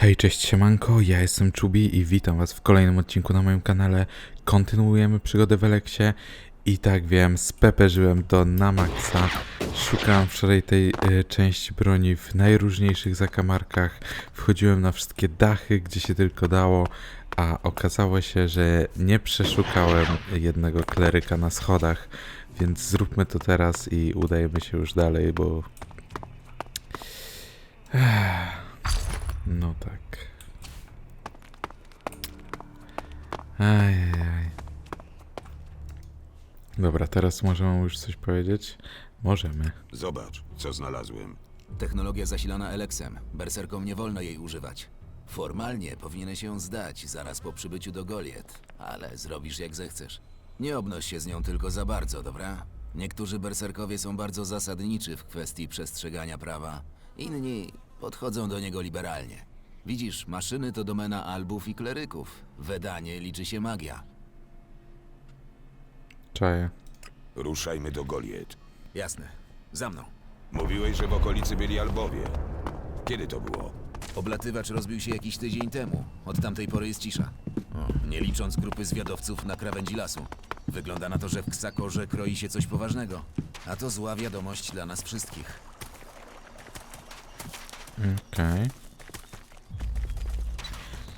Hej, cześć siemanko, ja jestem Czubi i witam was w kolejnym odcinku na moim kanale. Kontynuujemy przygodę w Eleksie i tak wiem, speperzyłem to na maksa. Szukałem wczoraj tej y, części broni w najróżniejszych zakamarkach. Wchodziłem na wszystkie dachy, gdzie się tylko dało, a okazało się, że nie przeszukałem jednego kleryka na schodach. Więc zróbmy to teraz i udajemy się już dalej, bo... No tak. Ajajaj. Dobra, teraz możemy już coś powiedzieć? Możemy. Zobacz, co znalazłem. Technologia zasilana Elexem. Berserkom nie wolno jej używać. Formalnie powinieneś ją zdać zaraz po przybyciu do Goliet, ale zrobisz jak zechcesz. Nie obnoś się z nią tylko za bardzo, dobra? Niektórzy berserkowie są bardzo zasadniczy w kwestii przestrzegania prawa, inni podchodzą do niego liberalnie. Widzisz, maszyny to domena albów i kleryków. Wedanie liczy się magia. Czaję. Ruszajmy do Goliet. Jasne. Za mną. Mówiłeś, że w okolicy byli albowie. Kiedy to było? Oblatywacz rozbił się jakiś tydzień temu. Od tamtej pory jest cisza. Nie licząc grupy zwiadowców na krawędzi lasu. Wygląda na to, że w Ksakorze kroi się coś poważnego. A to zła wiadomość dla nas wszystkich. Okej.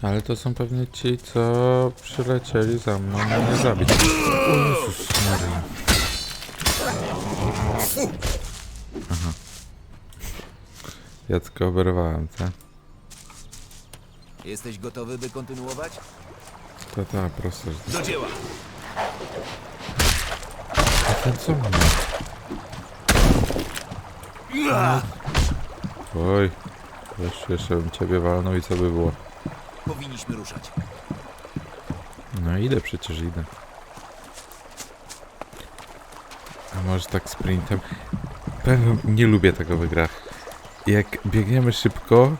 Ale to są pewnie ci, co przylecieli za mną mnie zabić. O Jezus Maria. Aha. Ja tylko oberwałem, co? Jesteś gotowy, by kontynuować? To ta, prosto. że- Do dzieła! A ten co mnie? Oj. Jeszcze, jeszcze bym ciebie walnął i co by było? Powinniśmy ruszać. No idę przecież, idę. A może tak sprintem? Powiem, wam, nie lubię tego w grach. Jak biegniemy szybko,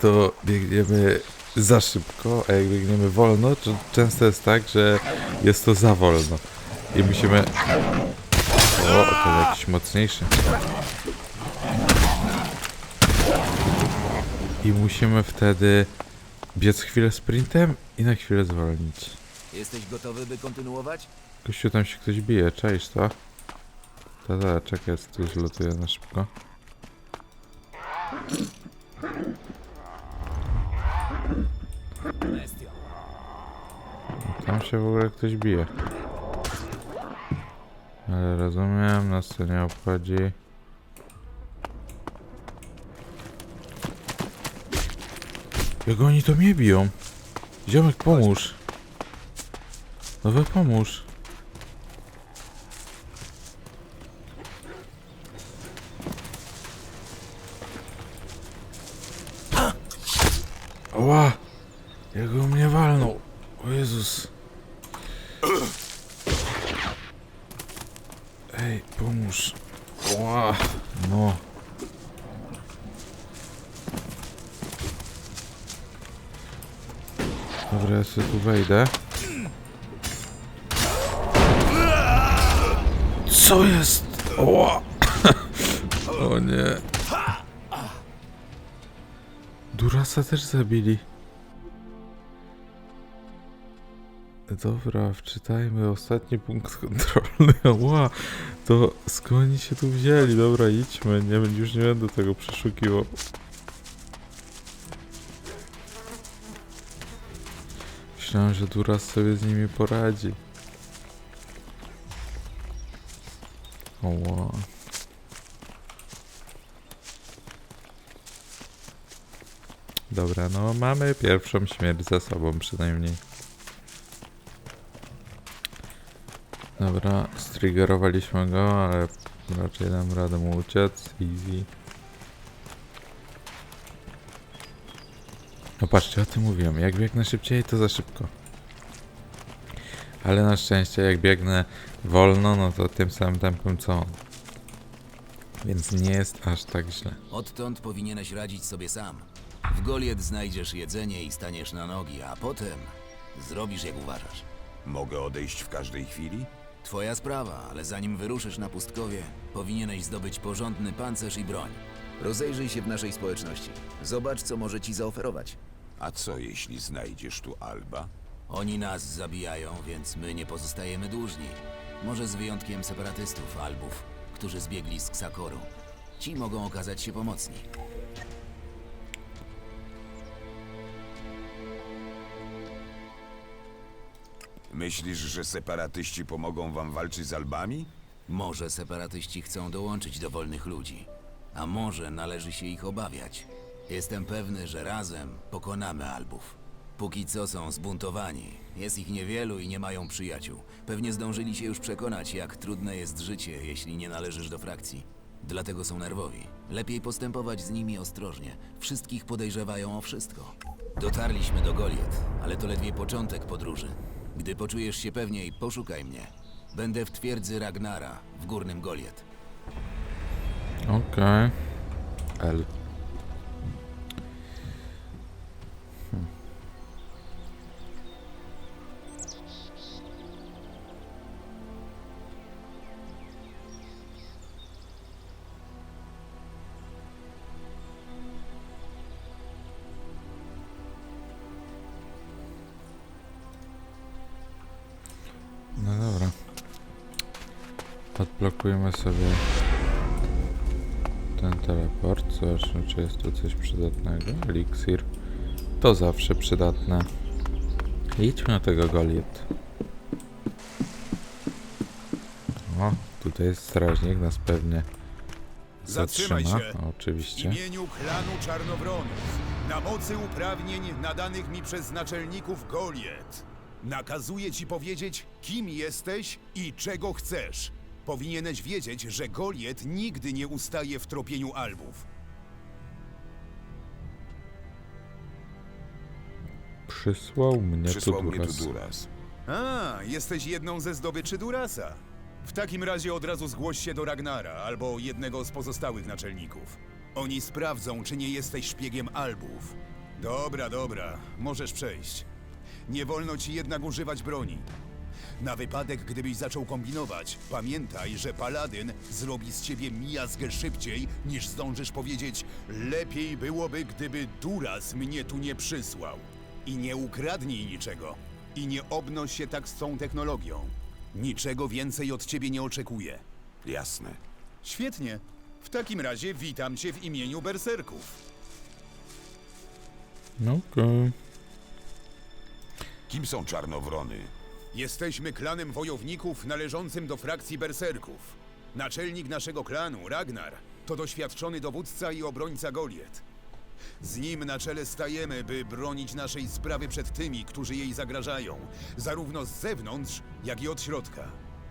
to biegniemy za szybko, a jak biegniemy wolno, to często jest tak, że jest to za wolno. I musimy... O, to jakiś mocniejszy. I musimy wtedy biec chwilę sprintem i na chwilę zwolnić. Jesteś gotowy, by kontynuować? Kościół tam się ktoś bije, cześć to. Ta, ta, czekaj, tu już lotuje na szybko. Tam się w ogóle ktoś bije. Ale rozumiem, nas to nie obchodzi. Jak oni to mnie biją? Ziomek, pomóż. No we pomóż. Ła! Jak on mnie walnął. O Jezus. Ej, pomóż. Ła! No. Dobra, ja wejdę. Co jest? Oła! o nie. Durasa też zabili. Dobra, wczytajmy ostatni punkt kontrolny. Ła, to skąd oni się tu wzięli? Dobra, idźmy. Nie, już nie będę tego przeszukiwał. Myślałem, że Duras sobie z nimi poradzi. Oła. Dobra, no mamy pierwszą śmierć za sobą przynajmniej. Dobra, striggerowaliśmy go, ale raczej dam radę mu uciec. Easy. No patrzcie, o tym mówiłem. Jak biegnę szybciej, to za szybko. Ale na szczęście, jak biegnę wolno, no to tym samym tempem co on. Więc nie jest aż tak źle. Odtąd powinieneś radzić sobie sam. W Goliet znajdziesz jedzenie i staniesz na nogi, a potem zrobisz jak uważasz. Mogę odejść w każdej chwili? Twoja sprawa, ale zanim wyruszysz na pustkowie, powinieneś zdobyć porządny pancerz i broń. Rozejrzyj się w naszej społeczności. Zobacz, co może ci zaoferować. A co jeśli znajdziesz tu Alba? Oni nas zabijają, więc my nie pozostajemy dłużni. Może z wyjątkiem separatystów, albów, którzy zbiegli z Ksakoru. Ci mogą okazać się pomocni. Myślisz, że separatyści pomogą wam walczyć z Albami? Może separatyści chcą dołączyć do wolnych ludzi, a może należy się ich obawiać. Jestem pewny, że razem pokonamy albów. Póki co są zbuntowani. Jest ich niewielu i nie mają przyjaciół. Pewnie zdążyli się już przekonać, jak trudne jest życie, jeśli nie należysz do frakcji. Dlatego są nerwowi. Lepiej postępować z nimi ostrożnie. Wszystkich podejrzewają o wszystko. Dotarliśmy do Goliet, ale to ledwie początek podróży. Gdy poczujesz się pewniej, poszukaj mnie. Będę w twierdzy Ragnara, w górnym Goliet. Okej. L. Odblokujemy sobie ten teleport. Zobaczmy, czy jest tu coś przydatnego. Eliksir. To zawsze przydatne. Idźmy na tego Goliet. O, tutaj jest strażnik, nas pewnie Zatrzymaj zatrzyma. się. O, W oczywiście. imieniu klanu Czarnowronów, na mocy uprawnień nadanych mi przez naczelników Goliet, nakazuję ci powiedzieć, kim jesteś i czego chcesz. Powinieneś wiedzieć, że Goliet nigdy nie ustaje w tropieniu albów. Przysłał mnie Przysłał tu mnie tu Duras. Duras. A, jesteś jedną ze zdobyczy Durasa. W takim razie od razu zgłoś się do Ragnara albo jednego z pozostałych naczelników. Oni sprawdzą, czy nie jesteś szpiegiem albów. Dobra, dobra, możesz przejść. Nie wolno ci jednak używać broni. Na wypadek, gdybyś zaczął kombinować, pamiętaj, że paladyn zrobi z ciebie miazgę szybciej, niż zdążysz powiedzieć lepiej byłoby, gdyby Duras mnie tu nie przysłał. I nie ukradnij niczego. I nie obnoś się tak z tą technologią. Niczego więcej od ciebie nie oczekuję. Jasne. Świetnie. W takim razie witam cię w imieniu berserków. No okej. Kim są czarnowrony? Jesteśmy klanem wojowników należącym do frakcji berserków. Naczelnik naszego klanu, Ragnar, to doświadczony dowódca i obrońca Goliet. Z nim na czele stajemy, by bronić naszej sprawy przed tymi, którzy jej zagrażają, zarówno z zewnątrz, jak i od środka.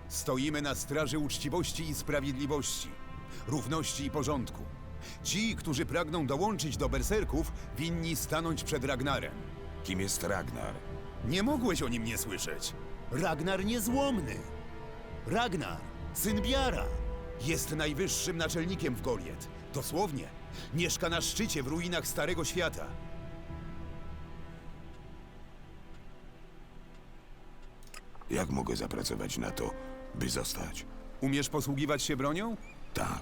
Stoimy na straży uczciwości i sprawiedliwości, równości i porządku. Ci, którzy pragną dołączyć do berserków, winni stanąć przed Ragnarem. Kim jest Ragnar? Nie mogłeś o nim nie słyszeć. Ragnar niezłomny. Ragnar, syn Biara, jest najwyższym naczelnikiem w Goliet. Dosłownie. Mieszka na szczycie w ruinach Starego Świata. Jak mogę zapracować na to, by zostać? Umiesz posługiwać się bronią? Tak,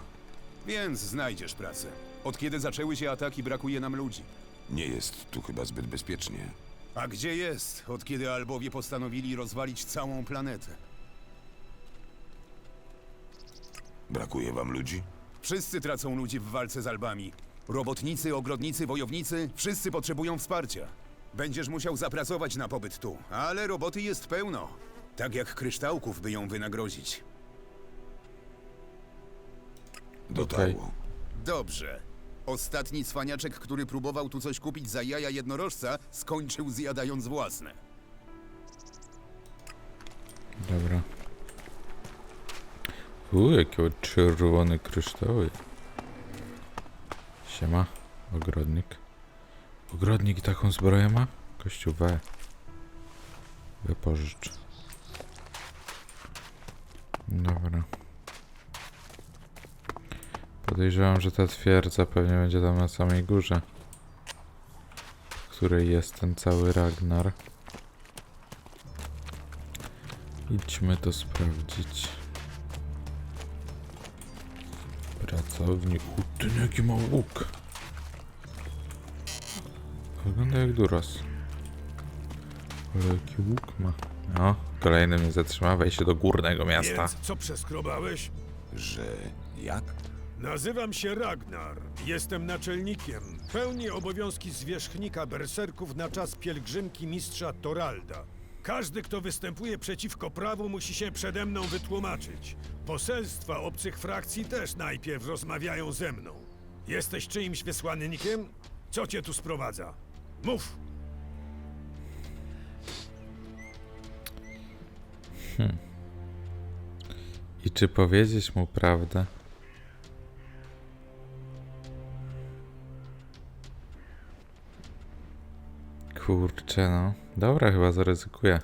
Więc znajdziesz pracę. Od kiedy zaczęły się ataki, brakuje nam ludzi. nie jest tu chyba zbyt bezpiecznie. A gdzie jest, od kiedy Albowie postanowili rozwalić całą planetę? Brakuje wam ludzi? Wszyscy tracą ludzi w walce z Albami. Robotnicy, ogrodnicy, wojownicy, wszyscy potrzebują wsparcia. Będziesz musiał zapracować na pobyt tu, ale roboty jest pełno. Tak jak kryształków, by ją wynagrodzić. Dotarło. Dobrze. Ostatni cwaniaczek, który próbował tu coś kupić za jaja jednorożca, skończył zjadając własne. Dobra. Uuu, jakie czerwone kryształy. Siema, ogrodnik. Ogrodnik taką zbroję ma? Kościół we. Wypożycz. Dobra. Podejrzewam, że ta twierdza pewnie będzie tam na samej górze. W której jest ten cały Ragnar. Idźmy to sprawdzić. Pracownik. U, ten jaki ma łuk. Wygląda jak Duros. Ale jaki łuk ma. No, kolejny mnie zatrzyma. Wejście do górnego miasta. Więc co przeskrobałeś? Że jak? Nazywam się Ragnar. Jestem naczelnikiem. Pełnię obowiązki zwierzchnika berserków na czas pielgrzymki mistrza Toralda. Każdy, kto występuje przeciwko prawu, musi się przede mną wytłumaczyć. Poselstwa obcych frakcji też najpierw rozmawiają ze mną. Jesteś czyimś wysłannikiem? Co cię tu sprowadza? Mów! I czy powiedzieć mu prawdę? Kurczę, no. Dobra, chyba zaryzykuję.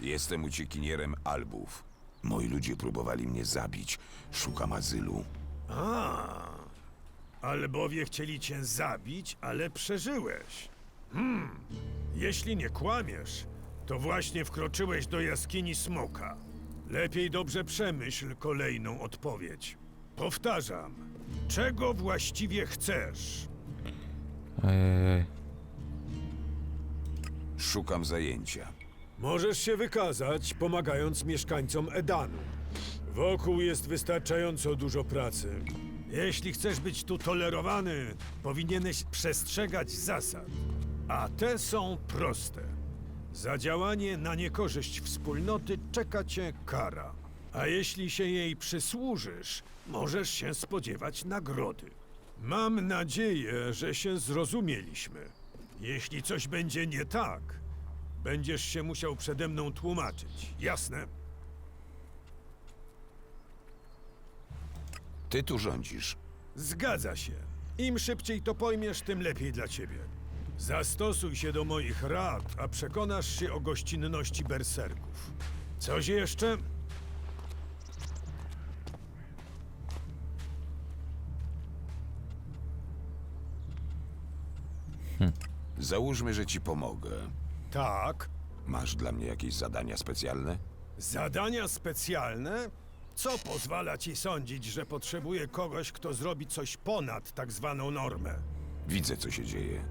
Jestem uciekinierem Albów. Moi ludzie próbowali mnie zabić. Szukam azylu. A, albowie chcieli cię zabić, ale przeżyłeś. Hmm, jeśli nie kłamiesz, to właśnie wkroczyłeś do jaskini smoka. Lepiej dobrze przemyśl kolejną odpowiedź. Powtarzam, czego właściwie chcesz? Ojej. Szukam zajęcia. Możesz się wykazać, pomagając mieszkańcom Edanu. Wokół jest wystarczająco dużo pracy. Jeśli chcesz być tu tolerowany, powinieneś przestrzegać zasad. A te są proste. Za działanie na niekorzyść wspólnoty czeka cię kara. A jeśli się jej przysłużysz, możesz się spodziewać nagrody. Mam nadzieję, że się zrozumieliśmy. Jeśli coś będzie nie tak, Będziesz się musiał przede mną tłumaczyć, jasne? Ty tu rządzisz. Zgadza się. Im szybciej to pojmiesz, tym lepiej dla ciebie. Zastosuj się do moich rad, a przekonasz się o gościnności berserków. Coś jeszcze? Załóżmy, że ci pomogę. Tak. Masz dla mnie jakieś zadania specjalne? Zadania specjalne? Co pozwala ci sądzić, że potrzebuję kogoś, kto zrobi coś ponad tak zwaną normę? Widzę, co się dzieje.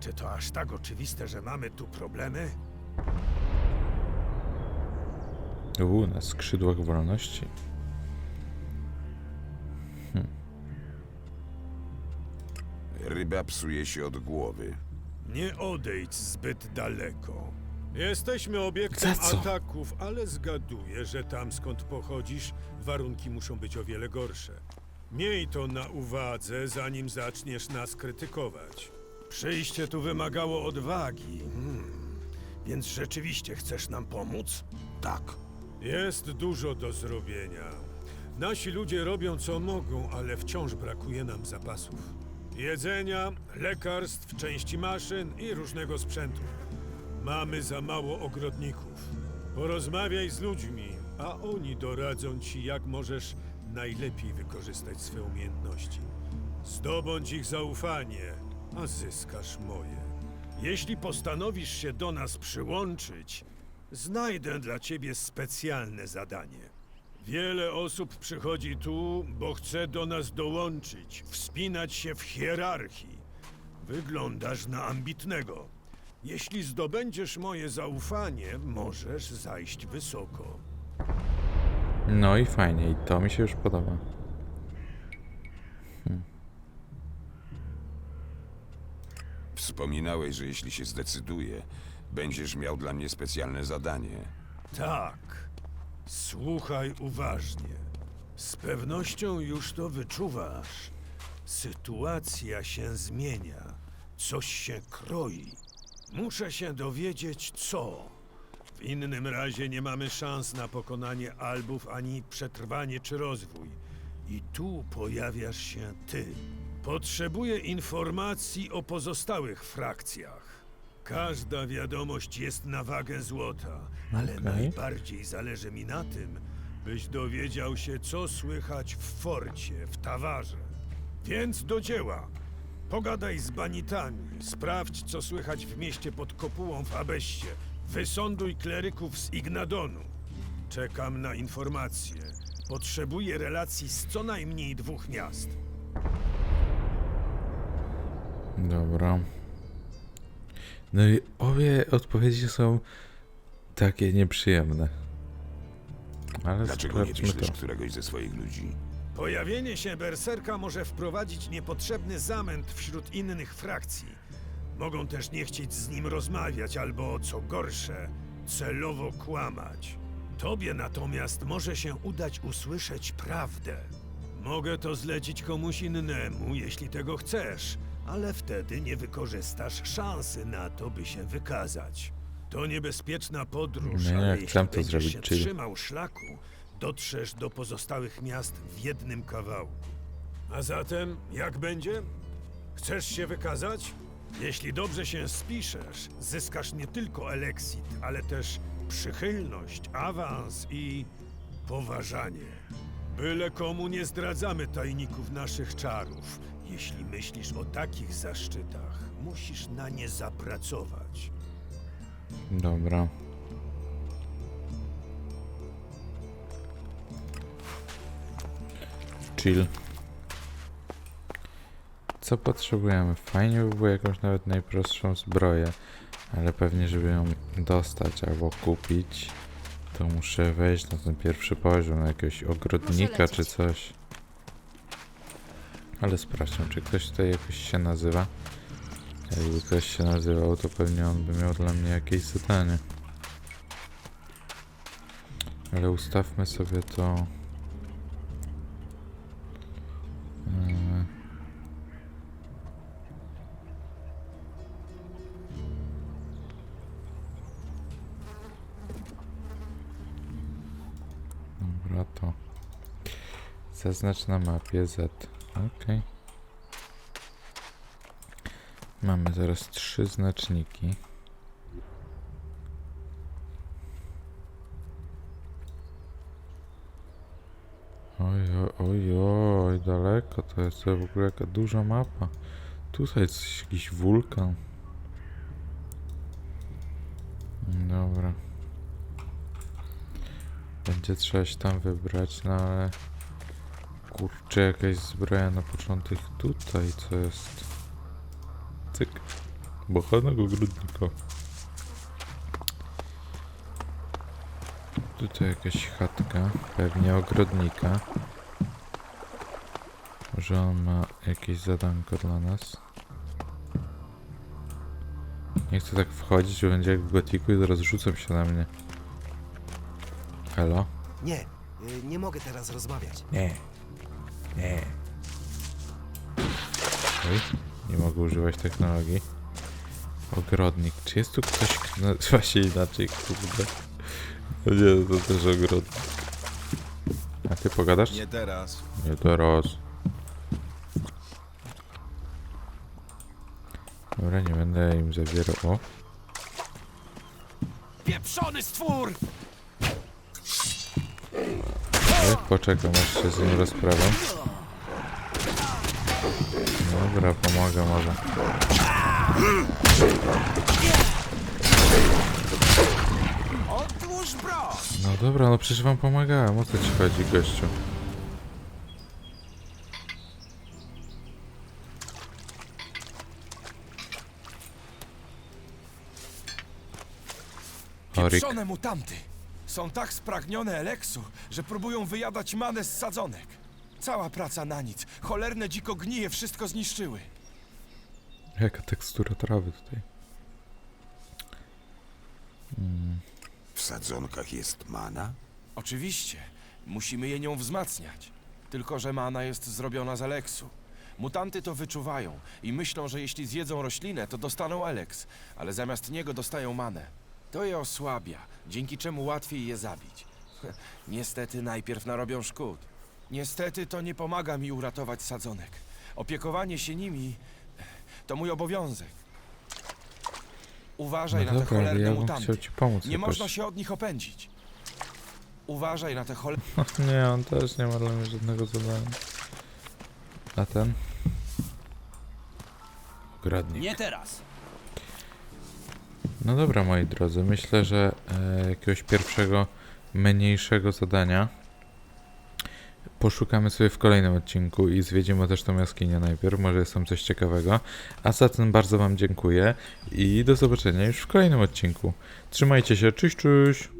Czy to aż tak oczywiste, że mamy tu problemy? U, na skrzydłach wolności. Ryba psuje się od głowy. Nie odejdź zbyt daleko. Jesteśmy obiektem Za co? ataków, ale zgaduję, że tam skąd pochodzisz, warunki muszą być o wiele gorsze. Miej to na uwadze, zanim zaczniesz nas krytykować. Przyjście tu wymagało odwagi. Hmm. Więc rzeczywiście chcesz nam pomóc? Tak. Jest dużo do zrobienia. Nasi ludzie robią co mogą, ale wciąż brakuje nam zapasów. Jedzenia, lekarstw, części maszyn i różnego sprzętu. Mamy za mało ogrodników. Porozmawiaj z ludźmi, a oni doradzą ci, jak możesz najlepiej wykorzystać swe umiejętności. Zdobądź ich zaufanie, a zyskasz moje. Jeśli postanowisz się do nas przyłączyć, znajdę dla ciebie specjalne zadanie. Wiele osób przychodzi tu, bo chce do nas dołączyć, wspinać się w hierarchii. Wyglądasz na ambitnego. Jeśli zdobędziesz moje zaufanie, możesz zajść wysoko. No i fajnie, i to mi się już podoba. Wspominałeś, że jeśli się zdecyduję, będziesz miał dla mnie specjalne zadanie. Tak. Słuchaj uważnie. Z pewnością już to wyczuwasz. Sytuacja się zmienia. Coś się kroi. Muszę się dowiedzieć, co. W innym razie nie mamy szans na pokonanie albów ani przetrwanie czy rozwój. I tu pojawiasz się ty. Potrzebuję informacji o pozostałych frakcjach. Każda wiadomość jest na wagę złota, ale Okej. najbardziej zależy mi na tym, byś dowiedział się, co słychać w forcie, w tawarze. Więc do dzieła. Pogadaj z banitami, sprawdź, co słychać w mieście pod kopułą w Abeście. Wysąduj kleryków z Ignadonu. Czekam na informacje. Potrzebuję relacji z co najmniej dwóch miast. Dobra. No i obie odpowiedzi są takie nieprzyjemne. Ale Dlaczego nie sprawdźmy to. któregoś ze swoich ludzi? Pojawienie się berserka może wprowadzić niepotrzebny zamęt wśród innych frakcji. Mogą też nie chcieć z nim rozmawiać, albo co gorsze, celowo kłamać. Tobie natomiast może się udać usłyszeć prawdę. Mogę to zlecić komuś innemu, jeśli tego chcesz, ale wtedy nie wykorzystasz szansy na to, by się wykazać. To niebezpieczna podróż, Nie, nie, ale jeśli to będziesz zrobić, się chill. trzymał szlaku, dotrzesz do pozostałych miast w jednym kawałku. A zatem, jak będzie? Chcesz się wykazać? Jeśli dobrze się spiszesz, zyskasz nie tylko eleksit, ale też przychylność, awans i poważanie. Byle komu nie zdradzamy tajników naszych czarów. Jeśli myślisz o takich zaszczytach, musisz na nie zapracować. Dobra. Chill. Co potrzebujemy? Fajnie by było jakąś nawet najprostszą zbroję, ale pewnie, żeby ją dostać albo kupić, to muszę wejść na ten pierwszy poziom, na jakiegoś ogrodnika czy coś. Ale sprawdźmy, czy ktoś tutaj jakoś się nazywa. Jakby ktoś się nazywał, to pewnie on by miał dla mnie jakieś zadanie. Ale ustawmy sobie to. Eee. Dobra, to. Zaznacz na mapie Z. Okej. Mamy zaraz trzy znaczniki. Oj, oj, oj, daleko to jest w ogóle jaka duża mapa. Tutaj jest jakiś wulkan. Dobra. Będzie trzeba się tam wybrać, no ale... Kurczę, jakaś zbroja na początek tutaj, co jest? Cyk. Bochanego grudnika. Tutaj jakaś chatka, pewnie ogrodnika. Może on ma jakieś zadanko dla nas. Nie chcę tak wchodzić, bo będzie jak w gotiku i zaraz rzucą się na mnie. Halo? Nie, y, nie mogę teraz rozmawiać. Nie. Nie. Oj, nie mogę używać technologii. Ogrodnik. Czy jest tu ktoś, kto nazywa się inaczej, kurde? No nie, to też ogrodnik. A ty pogadasz? Nie teraz. Nie teraz. Dobra, nie będę im zabierał. O, Pieprzony stwór! Oj, poczekam aż się z nim rozprawę. Dobra, pomogę może. No dobra, no przecież wam pomagałem. O co ci chodzi, gościu? Horik. Pieprzone mutanty! Są tak spragnione Eleksu, że próbują wyjadać manę z sadzonek. Cała praca na nic. Cholerne dziko gnije wszystko zniszczyły. Jaka tekstura trawy tutaj. W sadzonkach jest mana? Oczywiście, musimy je nią wzmacniać. Tylko, że mana jest zrobiona z Eleksu. Mutanty to wyczuwają i myślą, że jeśli zjedzą roślinę, to dostaną Eleks, ale zamiast niego dostają manę. To je osłabia, dzięki czemu łatwiej je zabić. Niestety najpierw narobią szkód. Niestety to nie pomaga mi uratować sadzonek. Opiekowanie się nimi to mój obowiązek. Uważaj No na te dobra, ale cholerne ja bym mutanty. chciał ci pomóc Nie jakoś. można się od nich opędzić. Uważaj na te cholerne... Nie, on też nie ma dla mnie żadnego zadania. A ten? Ogrodnik. Nie teraz! No dobra, moi drodzy, myślę, że e, jakiegoś pierwszego, mniejszego zadania poszukamy sobie w kolejnym odcinku i zwiedzimy też tą jaskinię najpierw, może jest tam coś ciekawego. A za ten bardzo Wam dziękuję i do zobaczenia już w kolejnym odcinku. Trzymajcie się, cześć, cześć!